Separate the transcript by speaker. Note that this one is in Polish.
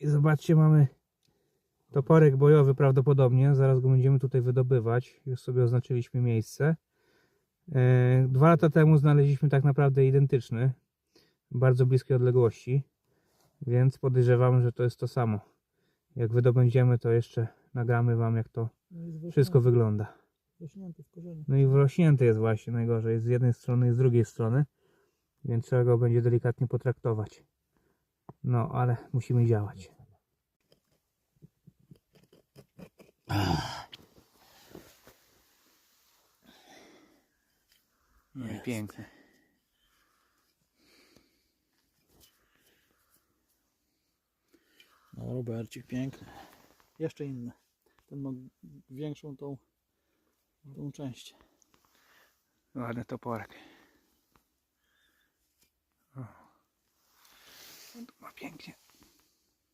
Speaker 1: I zobaczcie, mamy toporek bojowy prawdopodobnie. Zaraz go będziemy tutaj wydobywać. Już sobie oznaczyliśmy miejsce. E, Dwa lata temu znaleźliśmy tak naprawdę identyczny. Bardzo bliskiej odległości. Więc podejrzewam, że to jest to samo. Jak wydobędziemy, to jeszcze nagramy Wam, jak to
Speaker 2: No
Speaker 1: wszystko wygląda. No i wrośnięty jest właśnie najgorzej. Jest z jednej strony i z drugiej strony. Więc trzeba go będzie delikatnie potraktować. No, ale musimy działać. No i
Speaker 2: Jest.
Speaker 1: piękny.
Speaker 2: No Robercik piękny. Jeszcze inny. Ten ma większą tą, tą część.
Speaker 1: Ładny toporek. Pięknie